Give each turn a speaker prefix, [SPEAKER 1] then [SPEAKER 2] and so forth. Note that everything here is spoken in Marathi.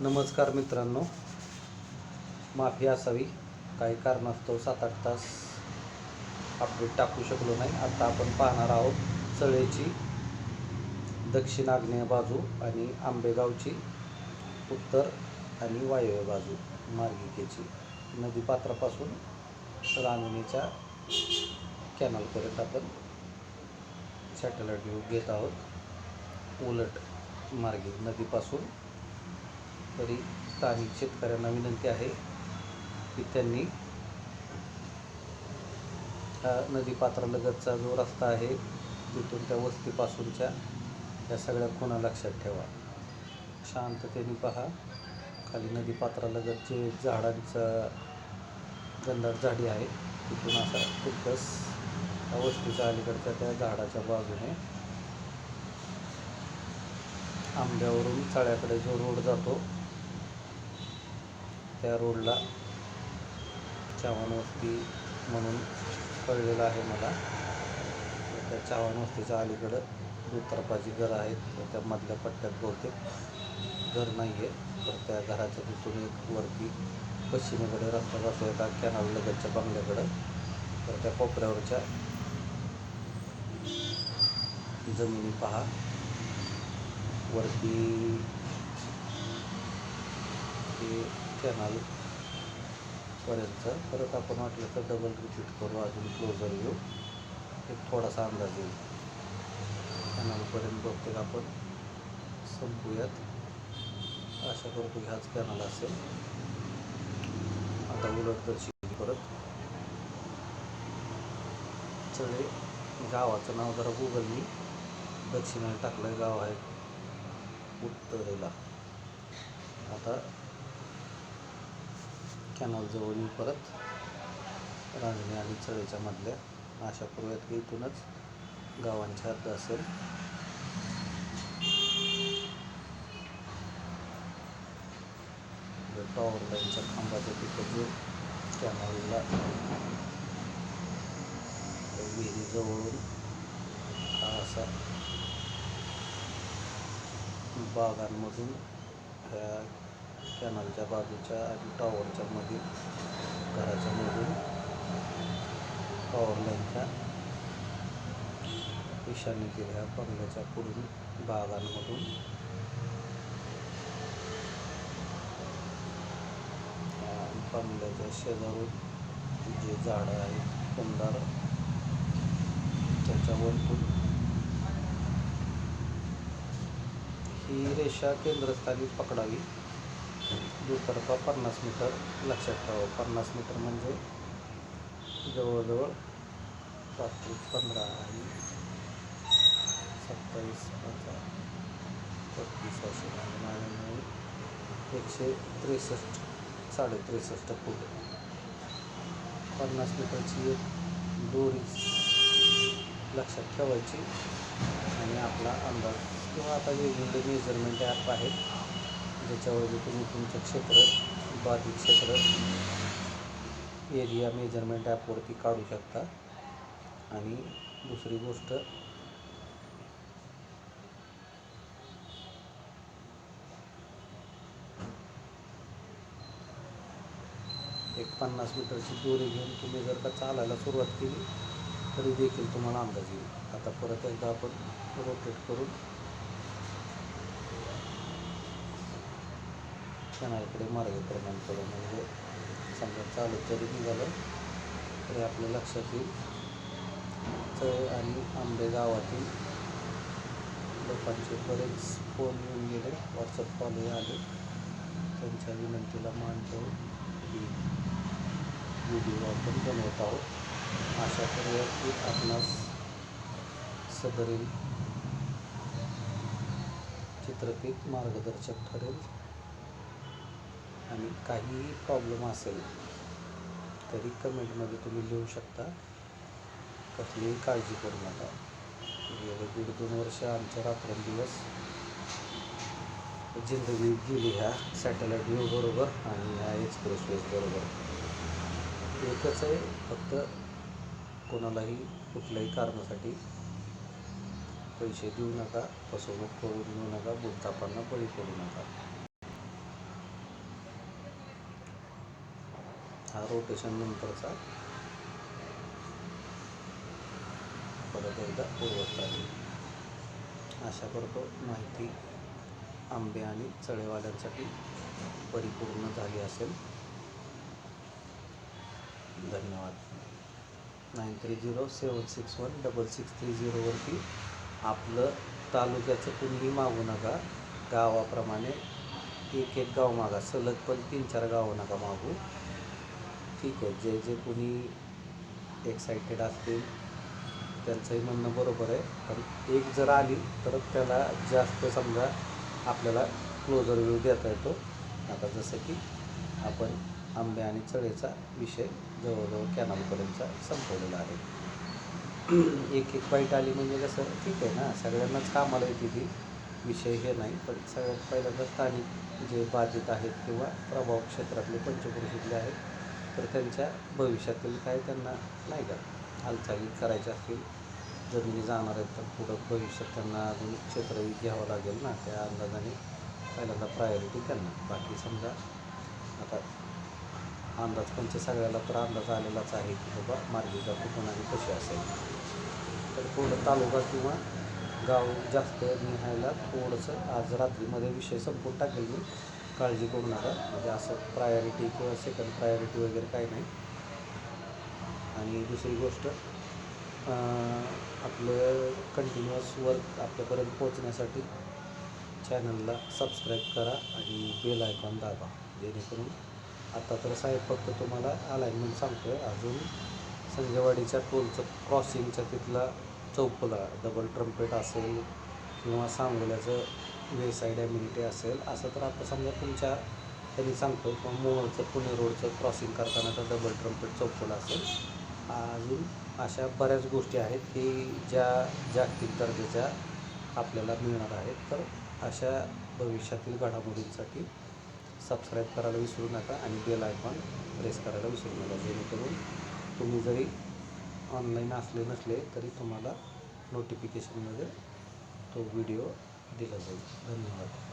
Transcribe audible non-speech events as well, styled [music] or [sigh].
[SPEAKER 1] नमस्कार मित्रांनो. माफी असावी. काही कारणास्तव सात आठ तास अपडेट टाकू शकलो नाही. आता आपण पाहणार आहोत चळेची दक्षिण आग्नेय बाजू आणि आंबेगावची उत्तर आणि वायव्य बाजू मार्गिकेची. नदीपात्रापासून रांगणीच्या कॅनलपर्यंत आपण सॅटेलाईट व्ह्यू घेत आहोत. उलट मार्गे नदीपासून तरी स्थानिक शेतकऱ्यांना विनंती आहे की त्यांनी हा नदीपात्रालगतचा जो रस्ता आहे तिथून त्या वस्तीपासूनच्या या सगळ्या खुणा लक्षात ठेवा. शांततेने पहा. खाली नदीपात्रालगत जे झाडांचा गंधार झाडी आहे. तिथून असा खूपच त्या वस्तीच्या अलीकडच्या त्या झाडाच्या बाजूने आंब्यावरून चाळ्याकडे जो रोड जातो त्या रोडला चव्हाण वस्ती म्हणून कळलेलं आहे मला. तर त्या चव्हाण वस्तीच्या अलीकडं दुतर्फाची घरं आहेत. त्या मधल्या पट्ट्यात बहुतेक घर नाही आहे तर त्या घराच्या तिथून एक वरती पश्चिमेकडे रस्ता जातो एका कॅनल लगतच्या बंगल्याकडं. तर त्या कोपऱ्यावरच्या जमिनी पहा. वरती ते कॅनल पर्यंत परत आपण वाटलं तर डबल रिपीट करू अजून क्लोजर घेऊ. एक थोडासा अंदाज येईल. कॅनलपर्यंत बहुतेक आपण संपूयात. आशा करतो ह्याच कॅनल असेल. आता उलट दर्शी परत. चळे गावाचं नाव जरा गुगलनी दक्षिणेला टाकलं गाव आहे उत्तरेला. आता कॅनॉलजवळील येऊ परत रांजणी आणि चळेच्या मधल्या आशा करूयात की इथूनच गावांच्या हद्द असेल. टॉवर लाईनच्या खांबाच्या तिथं जो कॅनॉलला विहिरीजवळून हा असा बागांमधून ह्या कॅनलच्या बाजूच्या आणि टॉवरच्या मधील घराच्या मधून टॉवर लाईनच्या ईशान्य ह्या बंगल्याच्या पुढून बागांमधून बंगल्याच्या शेजारून जे झाडं आहेत कुंडार त्याच्यावरतून ही रेषा केंद्रस्थानी पकडावी. दुतर्फा पन्नास मीटर लक्षात ठेवा पन्नास मीटर म्हणजे जवळजवळ पाच पंधरा आणि सत्तावीस पंधरा पस्तीस असे मिळून एकशे त्रेसष्ट साडे त्रेसष्ट फूट. पन्नास मीटरची एक दोरी लक्षात ठेवायची आणि आपला अंदाज किंवा आता वेगवेगळे मेजरमेंट ॲप आहेत. ज्याच्यावरती तुम्ही तुमचं क्षेत्र बाधित क्षेत्र एरिया मेजरमेंट ॲपवरती काढू शकता. आणि दुसरी गोष्ट एक पन्नास मीटरची दोरी घेऊन तुम्ही जर का चालायला सुरुवात केली तरी देखील तुम्हाला अंदाज येईल. आता परत एकदा आपण रोटेट करून क्षणाकडे मार्गक्रमण करू म्हणजे समजा चालत जरी निघालं तरी आपल्या लक्षात येईल. चळ आणि आंबे गावातील लोकांचे बरेच फोन येऊन गेले. व्हॉट्सअप कॉलही आले. त्यांच्या विनंतीला मान ठेवून ही व्हिडिओ आपण बनवत आहोत. अशा करूया की आपणास सदरील चित्रफित मार्गदर्शक ठरेल. आणि काहीही प्रॉब्लेम असेल तरी कमेंटमध्ये तुम्ही लिहू शकता. कसलीही काळजी करू नका. गेले दीड दोन वर्ष आमच्या रात्रंदिवस जिंदगी गेली ह्या सॅटेलाईट व्ह्यू बरोबर आणि ह्या एक्सप्रेसवेज बरोबर. एकच आहे फक्त कोणालाही कुठल्याही कारणासाठी पैसे देऊ नका फसवणूक करून देऊ नका बुलतापांना बळी पडू नका. रोटेशन नंतरचा. परत एकदा पूर्वत आहे. आशा करतो माहिती आंबे आणि चळेवाल्यांसाठी परिपूर्ण झाली असेल. धन्यवाद. Nine three zero seven six one double six three झिरोवरती आपलं तालुक्याचं कुणीही मागू नका. गावाप्रमाणे एक एक गाव मागा. सलग पण तीन चार गावं नका मागू. ठीक आहे. जे जे कोणी एक्सायटेड असतील त्यांचंही म्हणणं बरोबर आहे. पण एक जर आली तर त्याला जास्त समजा आपल्याला क्लोजर व्ह्यू देता येतो. आता जसं की आपण आंबे आणि चळेचा विषय जवळजवळ कॅनलपर्यंतचा संपवलेला आहे. [clears throat] एक एक बाईट आली म्हणजे कसं ठीक आहे ना सगळ्यांनाच कामाला येते ती. विषय हे नाही पण सगळ्यात पहिल्यांदा स्थानिक जे बाधित आहेत किंवा प्रभाव क्षेत्रातले पंचक्रोशीतले आहेत तर त्यांच्या भविष्यातील काय त्यांना नाही का हालचाली करायच्या असतील जमिनी जाणार आहेत तर पुढं भविष्यात त्यांना अजून क्षेत्रही घ्यावं लागेल ना त्या अंदाजाने पहिल्यांदा प्रायोरिटी त्यांना. बाकी समजा आता अंदाज पंच सगळ्याला तर अंदाज आलेलाच आहे की बाबा मार्गिका कुठून आणि कशी असेल. तर थोडं तालुका किंवा गाव जास्त निहायला थोडंसं आज रात्रीमध्ये विषय संपून टाकेल मी. काळजी करू नका. म्हणजे असं प्रायोरिटी किंवा सेकंड प्रायोरिटी वगैरे काही नाही. आणि दुसरी गोष्ट आपलं कंटिन्युअस वर्क आपल्यापर्यंत पोहोचण्यासाठी चॅनलला सबस्क्राईब करा आणि बेल आयकॉन दाबा. जेणेकरून आता तर साहेब फक्त तुम्हाला अलाइनमेंट सांगतो आहे अजून संजयवाडीच्या टोलचं क्रॉसिंगच्या तिथला चौकला डबल ट्रम्पेट असेल किंवा सांगोल्याचं वे साईड ॲम्युनिटी असेल. असं तर आता समजा तुमच्या त्यांनी सांगतो किंवा मोहोळचं पुणे रोडचं क्रॉसिंग करताना तर डबल ट्रम्पेट चौकला असेल. अजून अशा बऱ्याच गोष्टी आहेत की ज्या जागतिक दर्जाच्या आपल्याला मिळणार आहेत. तर अशा भविष्यातील घडामोडींसाठी सबस्क्राईब करायला विसरू नका आणि बेल आयकॉन प्रेस करायला विसरू नका. जेणेकरून तुम्ही जरी ऑनलाईन असले नसले तरी तुम्हाला नोटिफिकेशनमध्ये तो व्हिडिओ दिला जाईल. धन्यवाद.